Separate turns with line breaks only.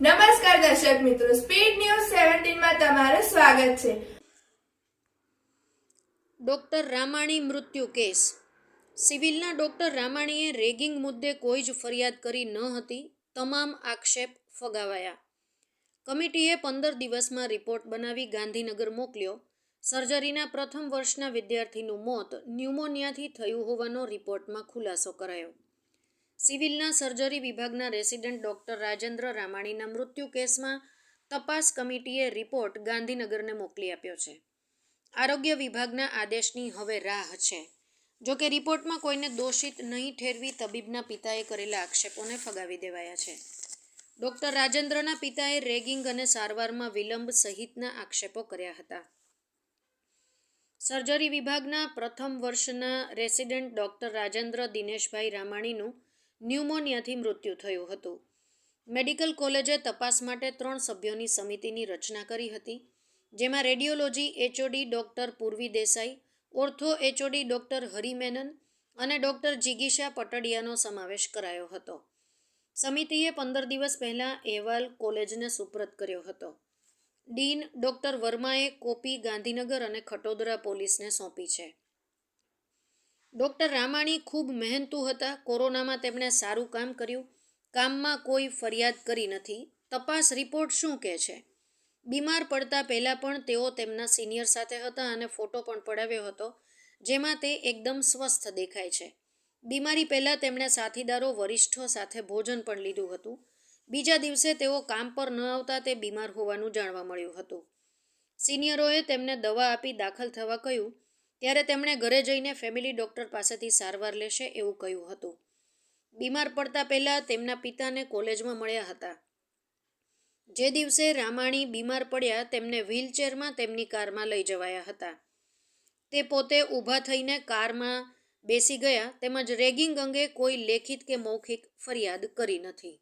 નમસ્કાર દર્શક મિત્રો સ્પીડ ન્યૂઝ સેવન્ટીનમાં તમારું સ્વાગત છે.
ડોક્ટર રામાણી મૃત્યુ કેસ. સિવિલના ડોક્ટર રામાણીએ રેગિંગ મુદ્દે કોઈ જ ફરિયાદ કરી ન હતી, તમામ આક્ષેપ ફગાવાયા. કમિટીએ પંદર દિવસમાં રિપોર્ટ બનાવી ગાંધીનગર મોકલ્યો. સર્જરીના પ્રથમ વર્ષના વિદ્યાર્થીનું મોત ન્યુમોનિયાથી થયું હોવાનો રિપોર્ટમાં ખુલાસો કરાયો. સિવિલના સર્જરી વિભાગના રેસિડેન્ટ ડોક્ટર રાજેન્દ્ર રામાણીના મૃત્યુ કેસમાં તપાસ કમિટીએ રિપોર્ટ ગાંધીનગરને મોકલી આપ્યો છે. આરોગ્ય વિભાગના આદેશની હવે રાહ છે. જો કે રિપોર્ટમાં કોઈને દોષિત નહીં ઠેરવી તબીબના પિતાએ કરેલા આક્ષેપોને ફગાવી દેવાયા છે. ડોક્ટર રાજેન્દ્રના પિતાએ રેગિંગ અને સારવારમાં વિલંબ સહિતના આક્ષેપો કર્યા હતા. સર્જરી વિભાગના પ્રથમ વર્ષના રેસિડેન્ટ ડોક્ટર રાજેન્દ્ર દિનેશભાઈ રામાણીનું ન્યુમોનિયાથી મૃત્યુ થયું હતું. મેડિકલ કોલેજે તપાસ માટે ત્રણ સભ્યોની સમિતિની રચના કરી હતી, જેમાં radiology HOD doctor Purvi Desai, ortho HOD doctor Harimenon અને ડૉક્ટર જિગીશા પટડિયાનો સમાવેશ કરાયો હતો. સમિતિએ પંદર દિવસ પહેલાં અહેવાલ કોલેજને સુપ્રત કર્યો હતો. ડીન ડૉક્ટર વર્માએ કોપી ગાંધીનગર અને ખટોદરા પોલીસને સોંપી છે. ડોક્ટર રામાણી ખૂબ મહેનતુ હતા. કોરોનામાં તેમણે સારું કામ કર્યું. કામમાં કોઈ ફરિયાદ કરી નથી. તપાસ રિપોર્ટ શું કહે છે? બીમાર પડતા પહેલાં પણ તેઓ તેમના સિનિયર સાથે હતા અને ફોટો પણ પડાવ્યો હતો, જેમાં તે એકદમ સ્વસ્થ દેખાય છે. બીમારી પહેલાં તેમણે સાથીદારો, વરિષ્ઠો સાથે ભોજન પણ લીધું હતું. બીજા દિવસે તેઓ કામ પર ન આવતા તે બીમાર હોવાનું જાણવા મળ્યું હતું. સિનિયરોએ તેમને દવા આપી દાખલ થવા કહ્યું. ત્યારે તેમણે ઘરે જઈને ફેમિલી ડૉક્ટર પાસેથી સારવાર લેશે એવું કહ્યું હતું. બીમાર પડતા પહેલાં તેમના પિતાને કોલેજમાં મળ્યા હતા. જે દિવસે રામાણી બીમાર પડ્યા, તેમને વ્હીલચેરમાં તેમની કારમાં લઈ જવાયા હતા. તે પોતે ઊભા થઈને કારમાં બેસી ગયા, તેમજ રેગિંગ અંગે કોઈ લેખિત કે મૌખિક ફરિયાદ કરી નથી.